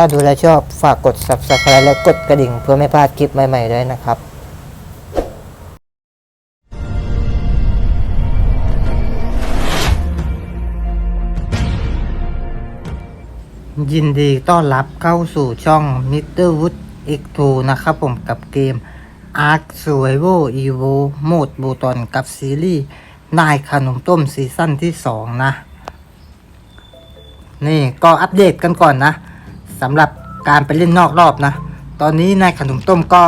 ถ้าดูแลชอบฝากกด subscribe และกดกระดิ่งเพื่อไม่พลาดคลิปใหม่ๆด้วยนะครับยินดีต้อนรับเข้าสู่ช่อง Mr. Wood X2 นะครับผมกับเกม Ark Survival Evo โหมดบูตอนกับซีรีส์นายขนมต้มซีซั่นที่ 2 นะ นี่ก็อัปเดตกันก่อนนะ สำหรับการไปเล่นนอกรอบนะ ตอนนี้นายขนมต้มก็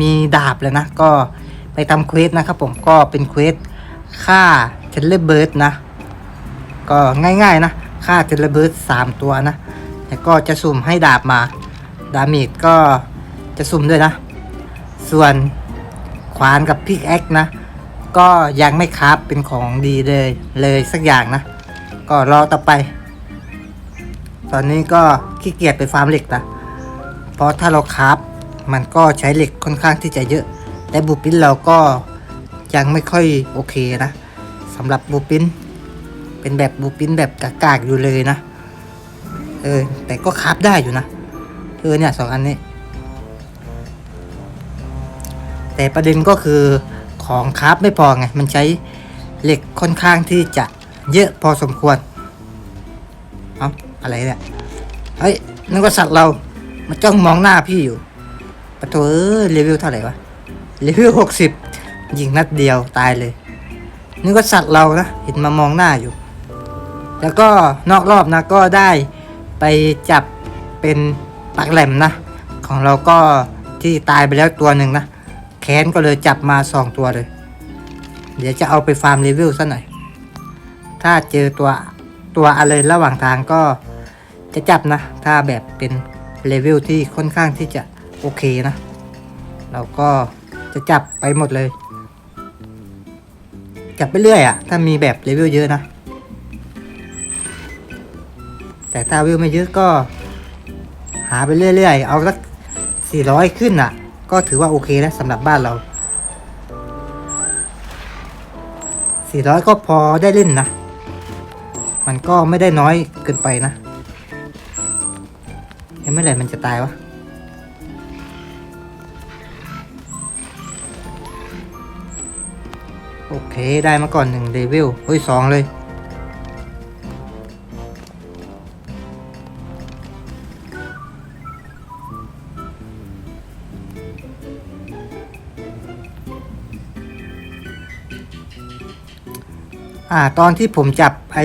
มีดาบแล้วนะ ก็ไปทำเควสนะครับผมก็เป็นเควสฆ่าเทเลเบิร์ดนะ ก็ง่ายๆนะฆ่าเทเลเบิร์ดสามตัวนะแล้วก็จะสุ่มให้ดาบมา ดาเมจก็จะสุ่มด้วยนะ ส่วนขวานกับพิกแอคนะ ก็ยังไม่คราฟเป็นของดีเลยเลยสักอย่างนะ ก็รอต่อไป ตอนนี้ก็ ขี้เกียจไปฟาร์มเหล็กนะเพราะถ้าเราคราฟมันก็ใช้เหล็กค่อนข้างที่จะเยอะ และบูปินเราก็ยังไม่ค่อยโอเคนะสำหรับบูปินเป็นแบบบูปินแบบกากๆอยู่เลยนะ เออ แต่ก็คราฟได้อยู่นะเออเนี่ยสองอันนี้ แต่ประเด็นก็คือของคราฟไม่พอไง มันใช้เหล็กค่อนข้างที่จะเยอะพอสมควร เอ้าอะไรเนี่ย เฮ้ยนึกว่าสัตว์เรา มันจ้องมองหน้าพี่อยู่ปะโถเอ้ยเลเวลเท่าไหร่วะเลเวลหกสิบยิงนัดเดียวตายเลยนึกว่าสัตว์เรานะเห็นมามองหน้าอยู่ แล้วก็นอกรอบนะก็ได้ไปจับเป็นปากแหลมนะ ของเราก็ที่ตายไปแล้วตัวหนึ่งนะแค้นก็เลยจับมาสองตัวเลย เดี๋ยวจะเอาไปฟาร์มเลเวซะหน่อย ถ้าเจอตัวตัวอะไรระหว่างทางก็ จะจับนะ ถ้าแบบเป็นเลเวลที่ค่อนข้างที่จะโอเคนะ เราก็จะจับไปหมดเลย จับไปเรื่อยอะ่ะถ้ามีแบบเลเวลเยอะนะ แต่ถ้าวิวไม่เยอะก็ หาไปเรื่อยๆ เอาสักสี่ร้อยขึ้นอะก็ถือว่าโอเคแล้วสำหรับบ้านเราสี่ร้อยก็พอได้เล่นนะ มันก็ไม่ได้น้อยเกินไปนะ เมื่อไหร่มันจะตายวะโอเค ได้มาก่อนหนึ่งเลเวลเฮ้ยสองเลย อ่า ตอนที่ผมจับไอ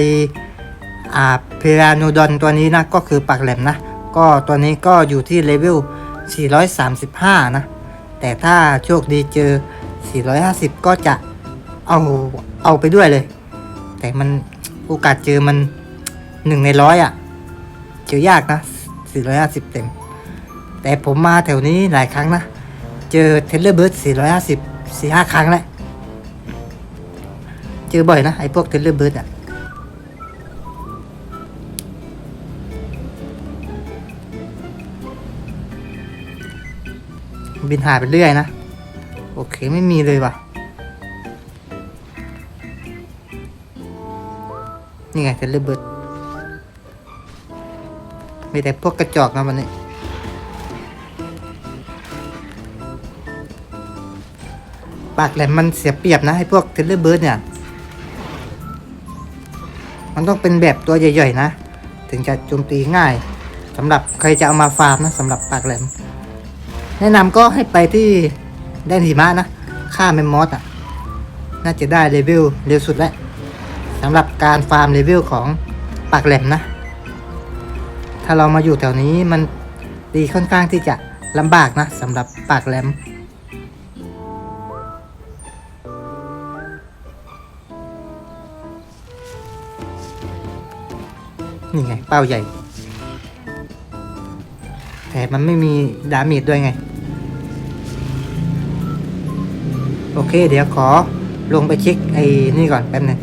อ่าเพลาโนดอนตัวนี้นะ ก็คือปากแหลมนะ ก็ตัวนี้ก็อยู่ที่เลเวล 435 นะ แต่ถ้าโชคดีเจอ 450 ก็จะเอาเอาไปด้วยเลย แต่มันโอกาสเจอมันหนึ่งในร้อยอะ เจอยากนะ 450 เต็ม แต่ผมมาแถวนี้หลายครั้งนะ เจอเทเลเบิร์ด450 4-5 ครั้งแล้ว เจอบ่อยนะ ไอ้พวกเทเลเบิร์ดอะ บินหายไปเรื่อยนะ โอเคไม่มีเลยว่ะ นี่ไงเทเลเบิร์ดมีแต่พวกกระจอกนะวันนี้ปากแหลมมันเสียเปรียบนะไอ้พวกเทเลเบิร์ดเนี่ย มันต้องเป็นแบบตัวใหญ่ๆนะ ถึงจะโจมตีง่ายสำหรับใครจะเอามาฟาร์มนะสำหรับปากแหลม แนะนำก็ให้ไปที่แดนหิมะนะ ค่าเมมมอสอะ น่าจะได้เลเวลเร็วสุดแล้วสำหรับการฟาร์มเลเวลของปากแหลมนะ ถ้าเรามาอยู่แถวนี้มันดีค่อนข้างที่จะลำบากนะสำหรับปากแหลมนี่ไงเป้าใหญ่ มันไม่มีดาเมจด้วยไง โอเค เดี๋ยวขอลงไปเช็คไอ้นี่ก่อนแป๊บนึง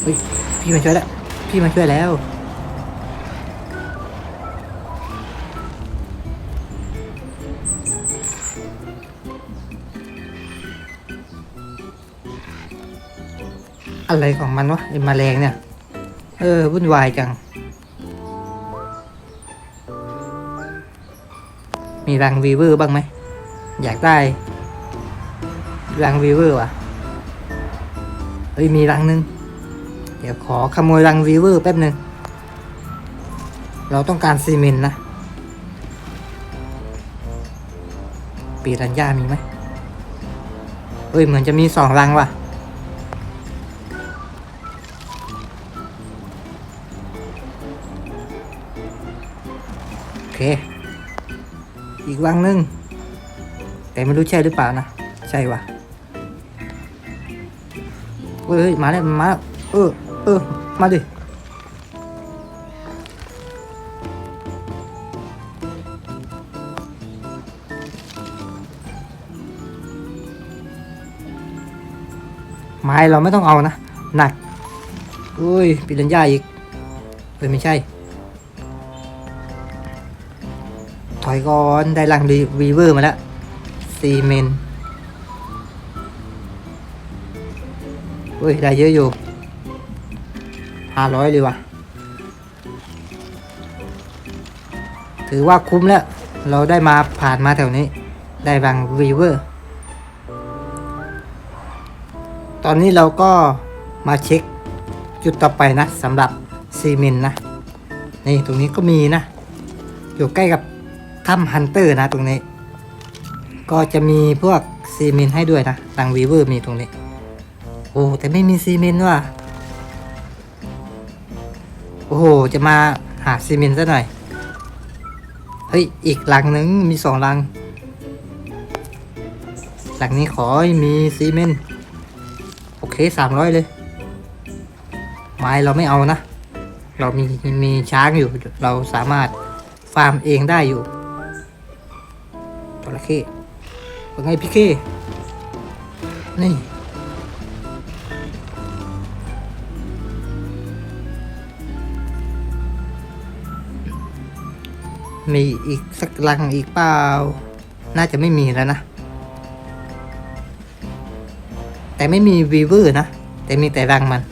เฮ้ยพี่มาช่วยแล้ว พี่มาช่วยแล้ว อะไรของมันวะไอ้แมลงเนี่ย เออวุ่นวายจัง มีรังวีเวอร์บ้างไหม อยากได้ รังวีเวอร์ว่ะ เฮ้ย มีรังนึง เดี๋ยวขอขโมยรังวีเวอร์แป๊บนึง เราต้องการซีเมนต์นะ ปีรัญญามีไหมเฮ้ย เหมือนจะมีสองรังว่ะโอเค อีกรังหนึ่งแต่ไม่รู้ใช่หรือเปล่านะ ใช่ว่ะเฮ้ยมาแล้วมาแล้วเออเออมาดิไม้เราไม่ต้องเอานะ หนัก อุ้ยปิรัญญาอีกเฮ้ยไม่ใช่ อยก่อน ได้รังรีเวอร์มาแล้วซีเมนเฮ้ย ได้เยอะอยู่ห้าร้อยเลยว่ะ ถือว่าคุ้มแล้ว เราได้มาผ่านมาแถวนี้ ได้รังรีเวอร์ ตอนนี้เราก็มาเช็คจุดต่อไปนะสำหรับซีเมนนะ นี่ตรงนี้ก็มีนะ อยู่ใกล้กับ ถ้ำฮันเตอร์นะตรงนี้ ก็จะมีพวกซีเมนต์ให้ด้วยนะตังวีเวอร์มีตรงนี้ โอ้แต่ไม่มีซีเมนต์ว่ะโอ้โห จะมาหาซีเมนต์ซะหน่อย เฮ้ย อีกหลังหนึ่งมีสองหลัง หลังนี้ขอให้มีซีเมนต์โอเคสามร้อยเลย ไม้เราไม่เอานะ เรามีมีช้างอยู่ เราสามารถฟาร์มเองได้อยู่ เข้เป็นไงพี่เค นี่ มีอีกสักลังอีกเปล่า น่าจะไม่มีแล้วนะ แต่ไม่มีวีเวอร์นะ แต่มีแต่รังมัน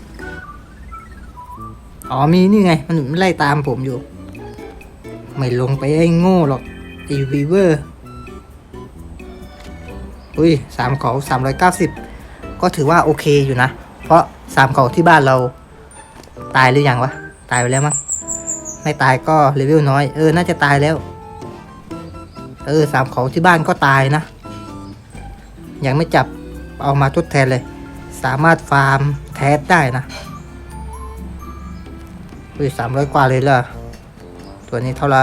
อ๋อมีนี่ไง มันไล่ตามผมอยู่ ไม่ลงไปไอ้โง่หรอกไอ้วีเวอร์ อุ้ยสามเขาสามร้อยเก้าสิบก็ถือว่าโอเคอยู่นะ เพราะสามเขาที่บ้านเรา ตายหรือยังวะ ตายไปแล้วมั้ง ไม่ตายก็เลเวลน้อย เออ น่าจะตายแล้ว เออสามเขาที่บ้านก็ตายนะ ยังไม่จับเอามาทดแทนเลย สามารถฟาร์มแทสได้นะอุ้ยสามร้อยกว่าเลยล่ะ ตัวนี้เท่าไหร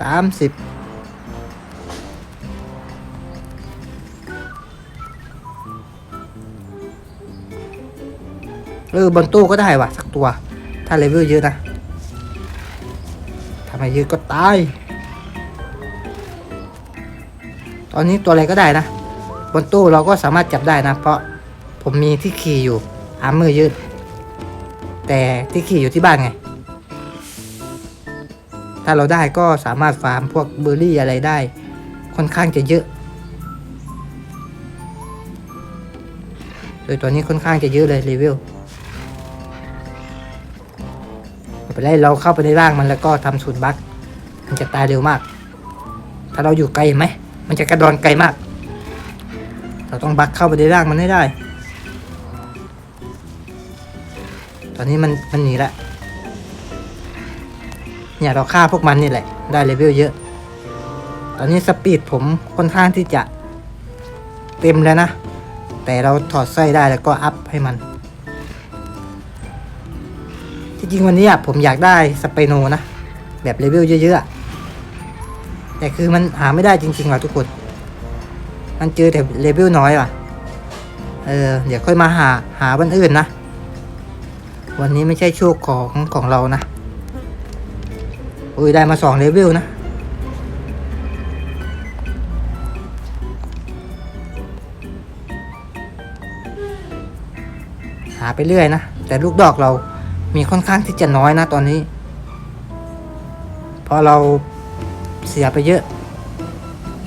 สามสิบ เออบนตู้ก็ได้ว่ะสักตัว ถ้าเลเวลเยอะนะถ้าไมเยอะก็ตาย ตอนนี้ตัวอะไรก็ได้นะ บนตู้เราก็สามารถจับได้นะ เพราะผมมีที่ขี่อยู่อาร์มมือยืด แต่ที่ขี่อยู่ที่บ้านไง ถ้าเราได้ก็สามารถฟาร์มพวกเบอร์รี่อะไรได้ ค่อนข้างจะเยอะโดยตัวนี้ค่อนข้างจะเยอะเลยเลเว ไป็นไรเราเข้าไปในร่างมันแล้วก็ทำสูตรบัคมันจะตายเร็วมาก ถ้าเราอยู่ไกลไหม มันจะกระดอนไกลมาก เราต้องบักเข้าไปในร่างมันให้ได้ ตอนนี้มันมันหนีละเนี่ยเราฆ่าพวกมันนี่แหละ ได้เลเวลเยอะ ตอนนี้สปีดผมค่อนข้างที่จะเต็มแล้วนะ แต่เราถอดไส้ได้แล้วก็อัพให้มัน ที่จริงวันนี้อะผมอยากได้สเปโนนะ แบบเลเวลเยอะๆ แต่คือมันหาไม่ได้จริงๆว่ะทุกคน มันเจอแต่เลเวลน้อยว่ะ เออ เดี๋ยวค่อยมาหาหาวันอื่นนะ วันนี้ไม่ใช่โชคของของเรานะอุ้ยได้มาสองเลเวลนะหาไปเรื่อยนะ แต่ลูกดอกเรา มีค่อนข้างที่จะน้อยนะตอนนี้ เพราะเราเสียไปเยอะ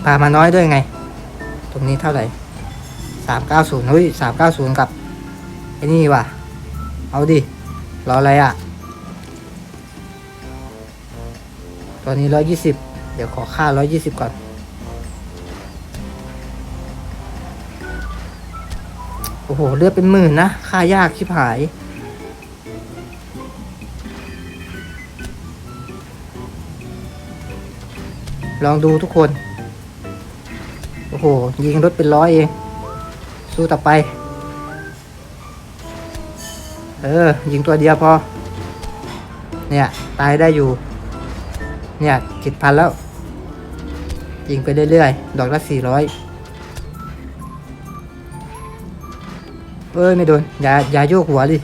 พามาน้อยด้วยไง ตรงนี้เท่าไหร่สามเก้าศูนย์เฮ้ยสามเก้าศูนย์กับไอ้นี่ว่ะ เอาดิ รออะไรอะ่ะ ตอนนี้ร้อยยี่สิบเดี๋ยวขอค่าร้อยยี่สิบก่อน โอ้โห เลือดเป็นหมื่นนะ ค่ายากชิบหาย ลองดูทุกคน โอ้โห ยิงรถเป็นร้อยเอง สู้ต่อไป เออ ยิงตัวเดียวพอ เนี่ย ตายได้อยู่ เนี่ยเจ็ดพันแล้ว ยิงไปเรื่อยๆ ดอกละสี่ร้อยเอ้ย ไม่โดน อย่า อย่าโยกหัวดิ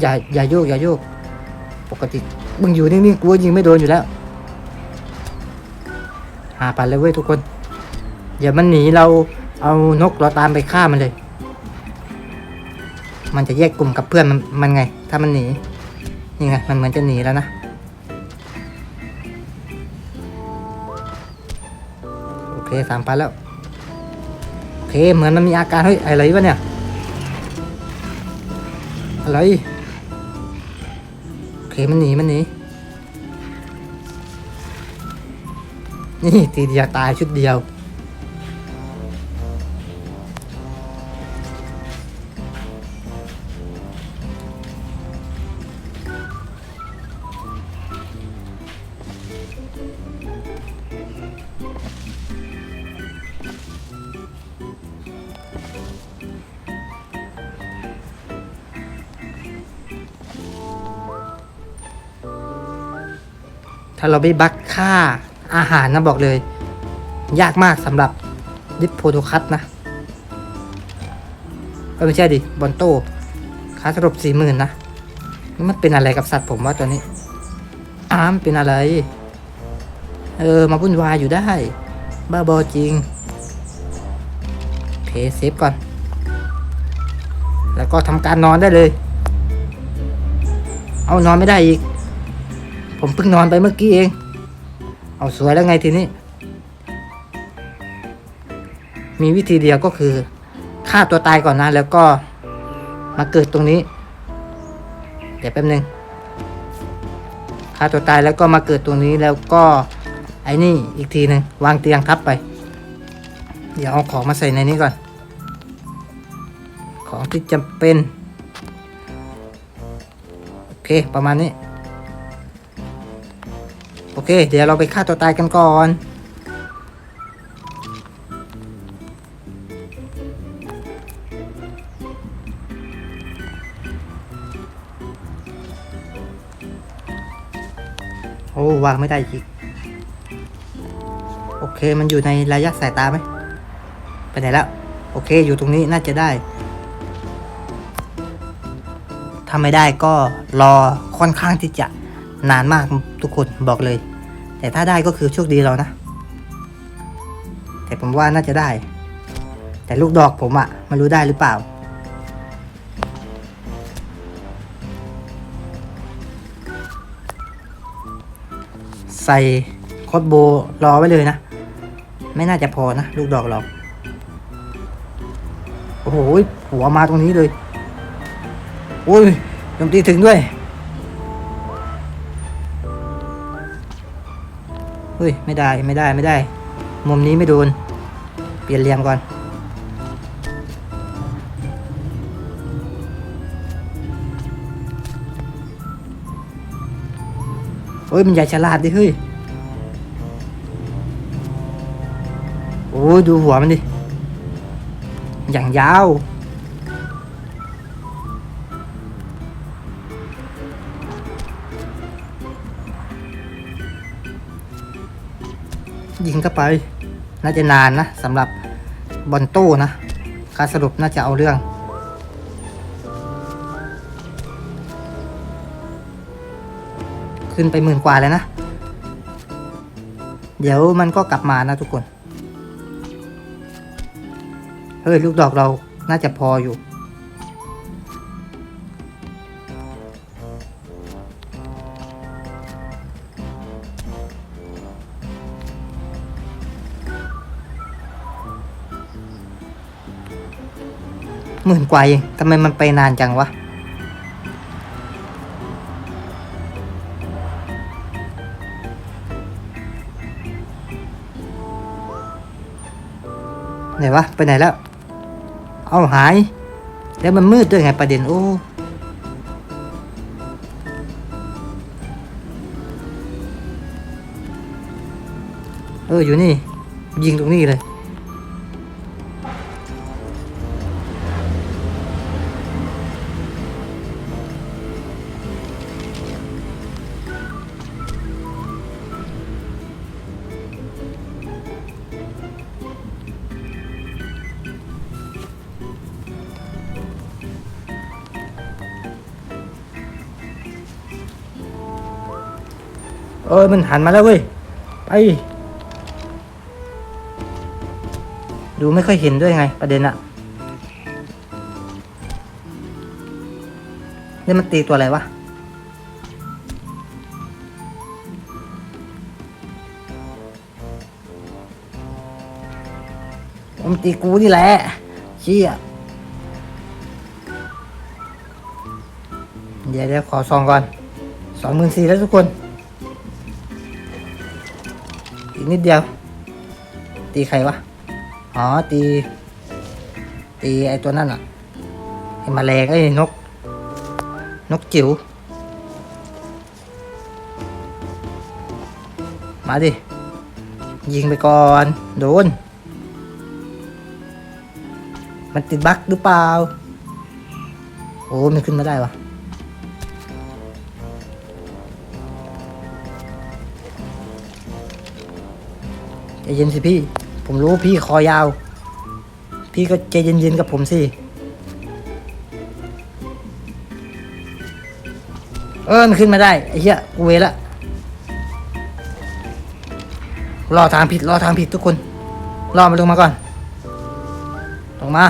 อย่า อย่าโยก อย่าโยก ปกติมึงอยู่นิ่งๆกูยิงไม่โดนอยู่แล้ว หาปันเลยเว้ยทุกคนเดี๋ยวมันหนีเราเอานกเราตามไปฆ่ามันเลย มันจะแยกกลุ่มกับเพื่อนมันมันไง ถ้ามันหนีนี่ไงมันเหมือนจะหนีแล้วนะโอเคสามพันแล้วโอเคเหมือนมันมีอาการเฮ้ยอะไรวะเนี่ยอะไรโอเคมันหนีมันหนี นี่ทีเดียวตายชุดเดียว ถ้าเราไม่บักค่า อาหารนะบอกเลย ยากมากสำหรับดิปโพโทคัสนะก็ไม่ใช่ดิบอนโต้ค่าสรุปสี่หมื่นนะนี่มันเป็นอะไรกับสัตว์ผมว่าตัวนี้ อ้ามเป็นอะไร เออ มาวุ่นวายอยู่ได้ บ้าบอจริงเคเซฟก่อน แล้วก็ทำการนอนได้เลย เอานอนไม่ได้อีก ผมเพิ่งนอนไปเมื่อกี้เอง เอาสวยแล้วไงทีนี้ มีวิธีเดียวก็คือฆ่าตัวตายก่อนนะ แล้วก็มาเกิดตรงนี้ เดี๋ยวแป๊บนึงฆ่าตัวตายแล้วก็มาเกิดตรงนี้แล้วก็ไอ้นี่อีกทีหนึ่งวางเตียงทับไป เดี๋ยวเอาของมาใส่ในนี้ก่อน ของที่จำเป็น โอเค ประมาณนี้ โอเค เดี๋ยวเราไปฆ่าตัวตายกันก่อน โอ้วางไม่ได้อีก โอเคมันอยู่ในระยะสายตาไหมไปไหนแล้วโอเค อยู่ตรงนี้น่าจะได้ ถ้าไม่ได้ก็รอค่อนข้างที่จะ นานมากทุกคนบอกเลย แต่ถ้าได้ก็คือโชคดีเรานะ แต่ผมว่าน่าจะได้ แต่ลูกดอกผมอะไม่รู้ได้หรือเปล่า ใส่โคดโบรอไว้เลยนะ ไม่น่าจะพอนะ ลูกดอกเราโอ้โหหัวมาตรงนี้เลย โอ้ยโจมตีถึงด้วย ฮ้ยไม่ได้ไม่ได้ไม่ได้ มุมนี้ไม่โดน เปลี่ยนเหลี่ยมก่อน เฮ้ยมันใหญ่ฉลาดดิเฮ้ย โอ้ดูหัวมันดิ อย่างยาว เข้าไป น่าจะนานนะสำหรับบอลโต้นะการสรุปน่าจะเอาเรื่องขึ้นไปหมื่นกว่าเลยนะ เดี๋ยวมันก็กลับมานะทุกคน เฮ้ย ลูกดอกเราน่าจะพออยู่ หมื่นกว่าเองทำไมมันไปนานจังวะ ไหนวะ ไปไหนแล้ว เอาหาย แล้วมันมืดด้วยไงประเด็น โอ้เอออยู่นี่ ยิงตรงนี้เลย ออมันหันมาแล้วเว้ย ไป ดูไม่ค่อยเห็นด้วยไง ประเด็นอะนี่มันตีตัวอะไรวะ มันตีกูนี่แหละเชี่ยเดี๋ยวเดี๋ยวขอซองก่อนสองหมื่นสี่แล้วทุกคน อีกนิดเดียว ตีใครวะ อ๋อ ตี ตีไอตัวนั่นอะไอแมลงไอ้นก นกจิ๋ว มาดิ ยิงไปก่อน โดน มันติดบั๊กหรือเปล่า โอ้ มันขึ้นมาได้วะ ใจเย็นสิพี่ ผมรู้พี่คอยาว พี่ก็ใจเย็นๆกับผมสิ เออมันขึ้นมาได้ ไอ้เหี้ยกูเวละรอทางผิดรอทางผิดทุกคน รอมันลงมาก่อน ลงมา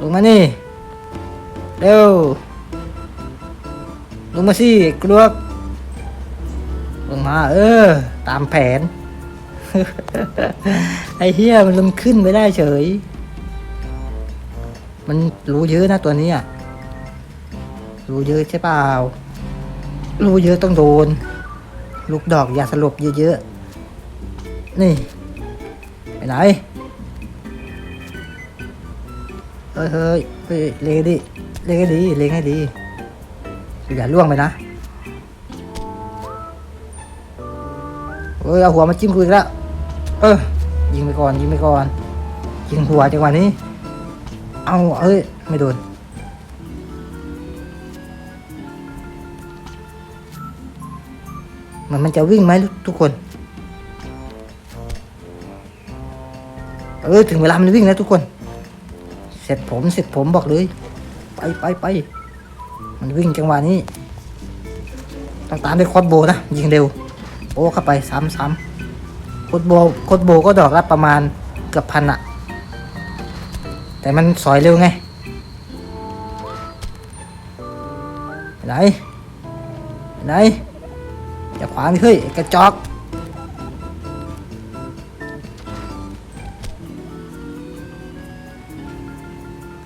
ลงมานี่ เร็ว ลงมาสิกลัวลงมา เออ ตามแผน ไอ้เฮียมันลงขึ้นไม่ได้เฉย มันรู้เยอะนะตัวนี้อะรู้เยอะใช่เปล่า รู้เยอะต้องโดน ลูกดอกอย่าสลบเยอะๆ นี่ ไปไหน เฮ้ยเฮ้ยเฮ้ยเล็งให้ดิเลงให้ดีเลงให้ดี อย่าล่วงไปนะเฮ้ยเอาหัวมาจิ้มกูอีกแล้ว เออ ยิงไปก่อนยิงไปก่อน ยิงหัวจังหวะนี้ เอาเอ้ย ไม่โดนมันมันจะวิ่งไหมทุกคน เออถึงเวลามันวิ่งแล้วทุกคน เสร็จผมเสร็จผมบอกเลย ไปไปไป มันวิ่งจังหวะนี้ต้องตามด้วยคอสโบนะ ยิงเร็ว โอ้เข้าไปซ้ำซ้ำ โคดโบโคดโบก็ดอกละประมาณเกือบพันอะแต่มันสอยเร็วไงไหนไหนอย่าขวางเฮ้ยกระจอก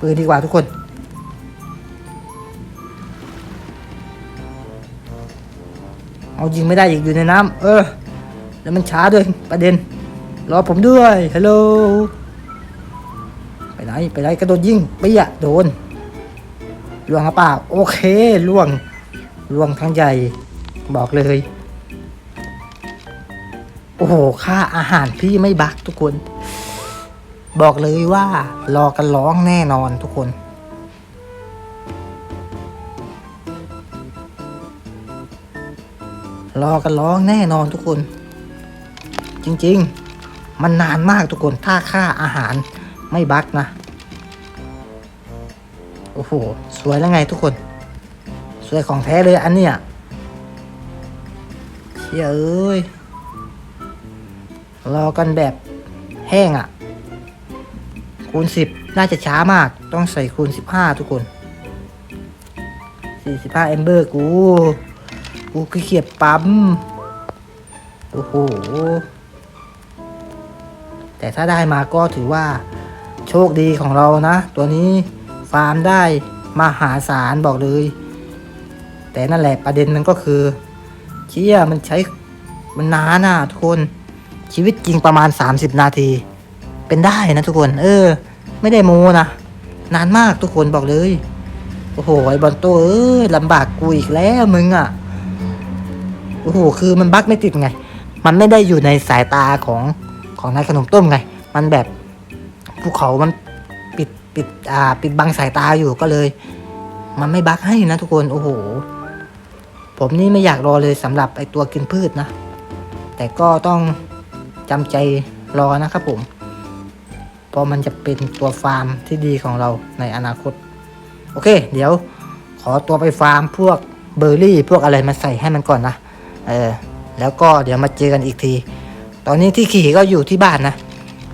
ปืนดีกว่าทุกคนเอายิงไม่ได้อีกอยู่ในน้ำเออ แล้วมันช้าด้วยประเด็น รอผมด้วยฮัลโหลไปไหนไปไหนกระโดดยิงไปอะโดนล่วงหรือเปล่าโอเคล่วงล่วงทั้งใหญ่ บอกเลย โอ้โหค่าอาหารพี่ไม่บักทุกคน บอกเลยว่ารอกันร้องแน่นอนทุกคนรอกันร้องแน่นอนทุกคน จริง ๆ มันนานมากทุกคนถ้าค่าอาหารไม่บักนะโอ้โห สวยแล้วไงทุกคน สวยของแท้เลยอันเนี้ยเชี่ยเอ้ย รอกันแบบแห้งอะ่ะ คูณสิบน่าจะช้ามาก ต้องใส่คูณสิบห้าทุกคนสี่สิบห้าเอมเบอร์กู กูขี้เกียจปั๊ม โอ้โห แต่ถ้าได้มาก็ถือว่าโชคดีของเรานะ ตัวนี้ฟาร์มได้มหาศาลบอกเลย แต่นั่นแหละประเด็นมันก็คือเชี่ยมันใช้มันนานอะทุกคนชีวิตจริงประมาณ 30 นาที เป็นได้นะทุกคน เออ ไม่ได้โมนะ นานมากทุกคนบอกเลย โอ้โหไอบอลโตเอ้ยลำบากกูอีกแล้วมึงอะ่ะโอ้โหคือมันบั๊กไม่ติดไง มันไม่ได้อยู่ในสายตาของ ของนายขนมต้มไง มันแบบภูเขามันปิดปิดอ่าปิดบังสายตาอยู่ก็เลย มันไม่บั๊กให้นะทุกคนโอ้โห ผมนี่ไม่อยากรอเลยสำหรับไอตัวกินพืชนะ แต่ก็ต้องจำใจรอนะครับผมเพราะมันจะเป็นตัวฟาร์มที่ดีของเราในอนาคต โอเค เดี๋ยวขอตัวไปฟาร์มพวกเบอร์รี่ พวกอะไรมาใส่ให้มันก่อนนะ เออ แล้วก็เดี๋ยวมาเจอกันอีกที ตอนนี้ที่ขี่ก็อยู่ที่บ้านนะ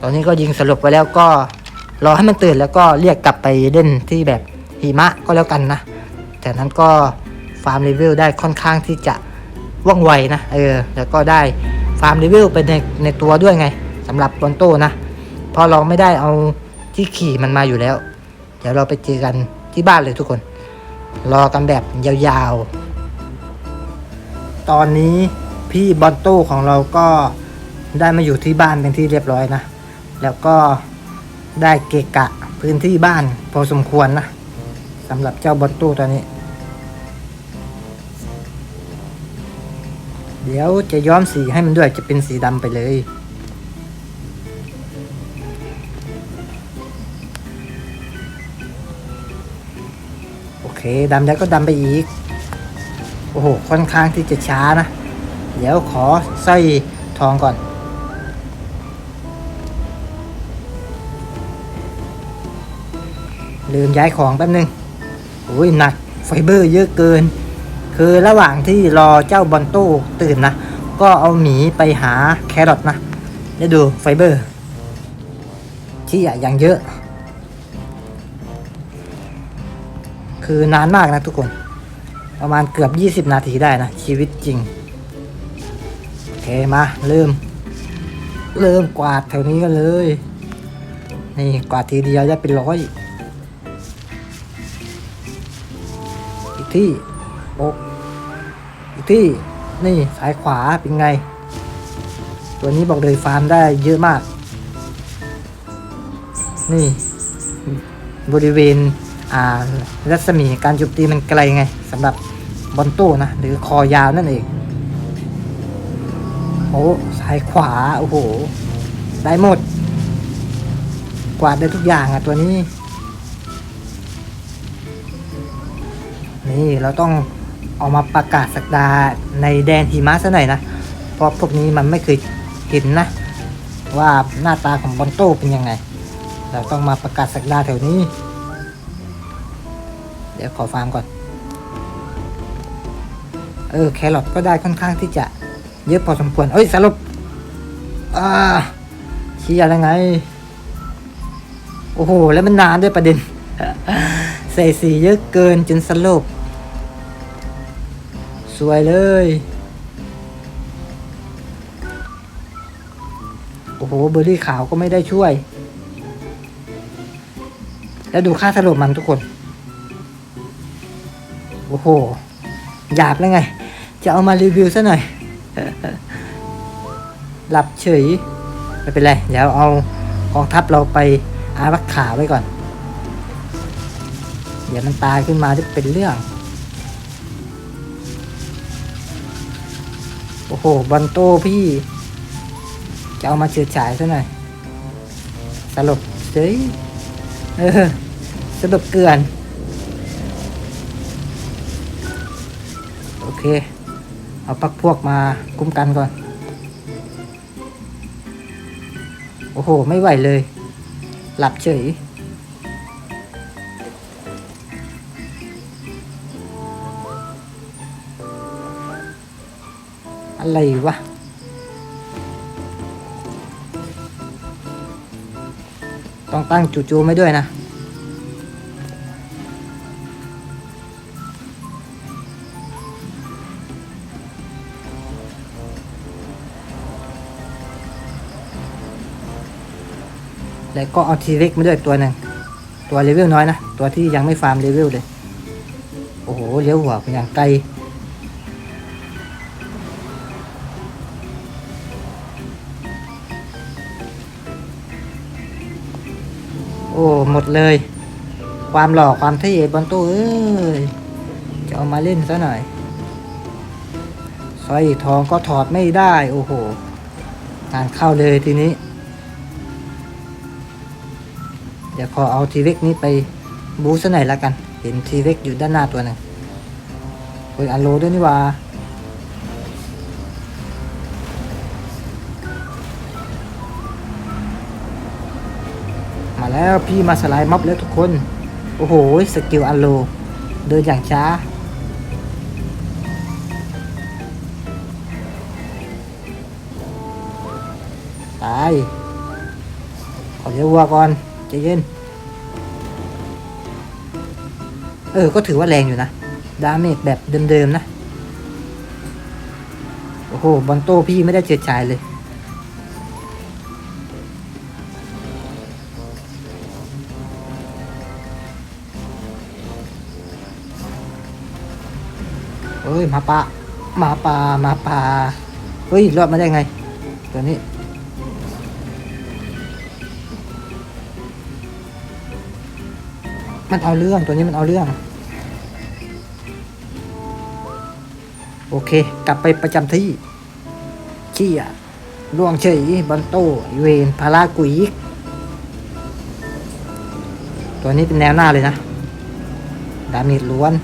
ตอนนี้ก็ยิงสลบไปแล้วก็รอให้มันตื่นแล้วก็เรียกกลับไปเล่นที่แบบหิมะก็แล้วกันนะจากนั้นก็ฟาร์มเลเวได้ค่อนข้างที่จะว่องไวนะเออแล้วก็ได้ฟาร์มเลเวไปในในตัวด้วยไงสำหรับบอนโต้นะพราะเราไม่ได้เอาที่ขี่มันมาอยู่แล้ว เดี๋ยวเราไปเจอกันที่บ้านเลยทุกคน รอกันแบบยาวๆ ตอนนี้พี่บอนโต้ของเราก็ ได้มาอยู่ที่บ้านเป็นที่เรียบร้อยนะ แล้วก็ได้เกะกะพื้นที่บ้านพอสมควรนะสำหรับเจ้าบอนโต้ตัวนี้ เดี๋ยวจะย้อมสีให้มันด้วยจะเป็นสีดำไปเลย โอเคดำแล้วก็ดำไปอีก โอ้โห ค่อนข้างที่จะช้านะ เดี๋ยวขอใสร้อยทองก่อน ลืมย้ายของแป๊บนึงโอ้ยหนักไฟเบอร์เยอะเกิน คือระหว่างที่รอเจ้าบอลโต้ตื่นนะ ก็เอาหมีไปหาแครอทนะเดี๋ยวดูไฟเบอร์ ที่อะอย่างเยอะ คือนานมากนะทุกคน ประมาณเกือบ 20 นาทีได้นะ ชีวิตจริง โอเคมาเริ่ม เริ่มกวาดแถวนี้กันเลย นี่กวาดทีเดียวได้เป็นร้อย ที่โอกอีกที่นี่สายขวาเป็นไง ตัวนี้บอกเลยฟาร์มได้เยอะมาก นี่ บริเวณอ่ารัศมีการโจมตีมันไกลไงสำหรับบอลโต้นะ หรือคอยาวนั่นเองโอ้สายขวา โอ้โห ได้หมด กวาดได้ทุกอย่างอะตัวนี้ นี่เราต้องเอามาประกาศสักดาในแดนหิมะซะหน่อยนะ เพราะพวกนี้มันไม่เคยเห็นนะ ว่าหน้าตาของบอลโต้เป็นยังไง เราต้องมาประกาศสักดาแถวนี้ เดี๋ยวขอฟาร์มก่อน เออแครอทก็ได้ค่อนข้างที่จะเยอะพอสมควร เอ้ยสรุปอ่าชียร์ยังไง โอ้โห แล้วมันนานด้วยประเด็นใส่สีเยอะเกินจนสลบ สวยเลย โอ้โห เบอร์รี่ขาวก็ไม่ได้ช่วย แล้วดูค่าสลบมันทุกคน โอ้โห หยาบแล้วไง จะเอามารีวิวซะหน่อย หลับเฉย ไม่เป็นไร เดี๋ยวเอากองทัพเราไปอารักขาไว้ก่อน เดี๋ยวมันตายขึ้นมาจะเป็นเรื่อง โอ้โหบอลโตพี่ จะเอามาเฉื่อยฉายซะหน่อย สลบเฉยเออ สลบเกลือน โอเค เอาปักพวกมาคุ้มกันก่อน โอ้โห ไม่ไหวเลย หลับเฉย อะไรวะ ต้องตั้งจู่ๆไม่ด้วยนะ แล้วก็เอาทีเล็กมาด้วยตัวหนึ่ง ตัวเลเวลน้อยนะ ตัวที่ยังไม่ฟาร์มเลเวลเลย โอ้โห เลี้ยวหัวเป็นอย่างไกล หมดเลย ความหล่อความเท่บอลโต้เอ้ยจะเอามาเล่นซะหน่อยสร้อยทองก็ถอดไม่ได้ โอ้โหงานเข้าเลยทีนี้ เดี๋ยวขอเอาทีเวกนี้ไปบูซะหน่อยละกัน เห็นทีเวกอยู่ด้านหน้าตัวหนึ่งเฮ้ยอันโลด้วยนี่ว่า แล้วพี่มาสไลด์ม็อบแล้วทุกคน โอ้โห สกิลอันโล เดินอย่างช้า ตาย ขอเลี้ยววัวก่อนใจเย็น เออ ก็ถือว่าแรงอยู่นะ ดาเมจแบบเดิมๆนะ โอ้โห บอลโต้พี่ไม่ได้เจือจายเลย ฮ้ยมาป่ามาป่ามาป่าเฮ้ยรอดมาได้ไง ตัวนี้ มันเอาเรื่องตัวนี้มันเอาเรื่อง โอเค กลับไปประจำที่ขี้อะล่วงเฉยบอลโตเวนพารากุยกตัวนี้เป็นแนวหน้าเลยนะ ดาเมจล้วน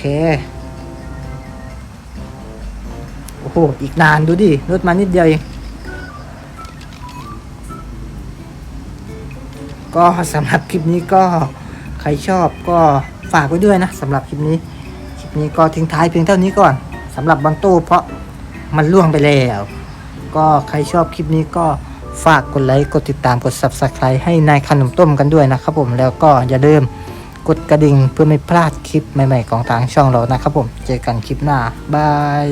เค โอ้โห อีกนานดูดิลดมานิดเดียวเอง ก็สำหรับคลิปนี้ก็ใครชอบก็ฝากไว้ด้วยนะสำหรับคลิปนี้ คลิปนี้ก็ทิ้งท้ายเพียงเท่านี้ก่อนสำหรับบอลโต้เพราะมันล่วงไปแล้ว ก็ใครชอบคลิปนี้ก็ฝากกดไลค์ กดติดตาม กด subscribe ให้นายขนมต้มกันด้วยนะครับผม แล้วก็อย่าลืม ดกระดิ่งเพื่อไม่พลาดคลิปใหม่ๆของทางช่องเรานะครับผม เจอกันคลิปหน้า บาย